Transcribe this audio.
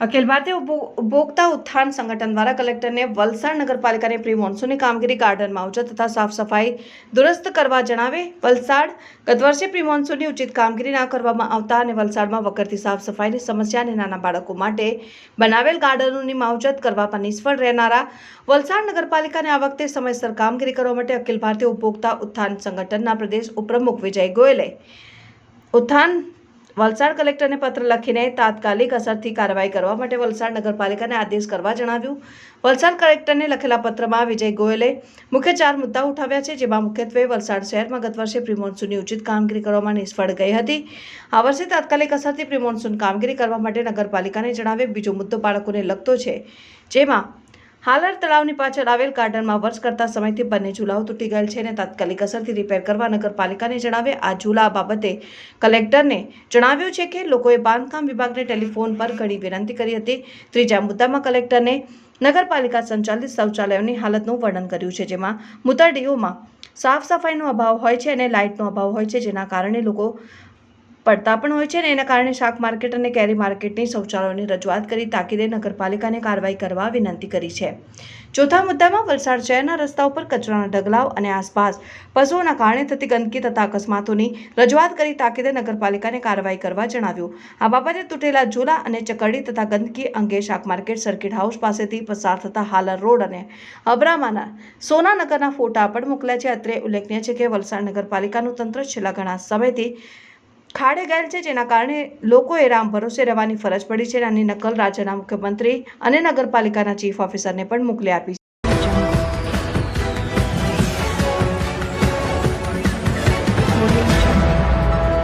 અખિલ ભારતીય ઉપભો- ઉપભોક્તા ઉત્થાન સંગઠન દ્વારા કલેક્ટરને વલસાડ નગરપાલિકાની પ્રી મોન્સૂનની કામગીરી ગાર્ડન માવજત તથા સાફ સફાઈ દુરસ્ત કરવા જણાવે, વલસાડ ગત વર્ષે પ્રી મોન્સૂનની ઉચિત કામગીરી ના કરવામાં આવતા અને વલસાડમાં વકરતી સાફ સફાઈની સમસ્યા અને નાના બાળકો માટે બનાવેલ ગાર્ડનોની માવજત કરવા પર નિષ્ફળ રહેનારા વલસાડ નગરપાલિકાને આ વખતે સમયસર કામગીરી કરવા માટે અખિલ ભારતીય ઉપભોક્તા ઉત્થાન સંગઠનના પ્રદેશ ઉપપ્રમુખ વિજય ગોયલે ઉત્થાન વલસાડ કલેક્ટરને પત્ર લખીને તાત્કાલિક અસરથી કાર્યવાહી કરવા માટે વલસાડ નગરપાલિકાને આદેશ કરવા જણાવ્યું. વલસાડ કલેક્ટરને લખેલા પત્રમાં વિજય ગોયલે મુખ્ય ચાર મુદ્દા ઉઠાવ્યા છે, જેમાં મુખ્યત્વે વલસાડ શહેરમાં ગત વર્ષે પ્રિમોન્સૂનની ઉચિત કામગીરી કરવામાં નિષ્ફળ ગઈ હતી. આ વર્ષે તાત્કાલિક અસરથી પ્રિમોન્સૂન કામગીરી કરવા માટે નગરપાલિકાને જણાવે, બીજો મુદ્દો બાળકોને લગતો છે, જેમાં હાલર તળાવની પાછળ આવેલ ગાર્ડનમાં વર્ષ કરતા સમયથી બંને ઝૂલાઓ તૂટી ગયેલ છે અને તાત્કાલિક અસરથી રિપેર કરવા નગરપાલિકાને જણાવે આ ઝૂલા બાબતે કલેક્ટરને જણાવ્યું છે કે લોકોએ બાંધકામ વિભાગને ટેલિફોન પર ઘણી વિનંતી કરી હતી. ત્રીજા મુદ્દામાં કલેક્ટરને નગરપાલિકા સંચાલિત શૌચાલયોની હાલતનું વર્ણન કર્યું છે, જેમાં મુતરડીઓમાં સાફ સફાઈનો અભાવ હોય છે અને લાઇટનો અભાવ હોય છે, જેના કારણે લોકો પડતા પણ હોય છે અને એના કારણે શાક માર્કેટ અને કેરી માર્કેટની શૌચાલયોની રજૂઆત કરી તાકીદે નગરપાલિકાને કાર્યવાહી કરવા વિનંતી કરી છે. ચોથા મુદ્દામાં વલસાડ શહેરના રસ્તા ઉપર કચરાના ઢગલાઓ અને આસપાસ પશુઓના કારણે થતી ગંદકી તથા અકસ્માતોની રજૂઆત કરી તાકીદે નગરપાલિકાને કાર્યવાહી કરવા જણાવ્યું. આ બાબતે તૂટેલા ઝૂલા અને ચકરડી તથા ગંદકી અંગે શાક માર્કેટ સર્કિટ હાઉસ પાસેથી પસાર થતા હાલર રોડ અને અબ્રામાના સોનાનગરના ફોટા પણ મોકલ્યા છે. અત્રે ઉલ્લેખનીય છે કે વલસાડ નગરપાલિકાનું તંત્ર છેલ્લા ઘણા સમયથી ખાડે ગયેલ છે, જેના કારણે લોકોએ રામ ભરોસે રહેવાની ફરજ પડી છે આની નકલ રાજ્યના મુખ્યમંત્રી અને નગરપાલિકાના ચીફ ઓફિસરને પણ મોકલી આપી છે.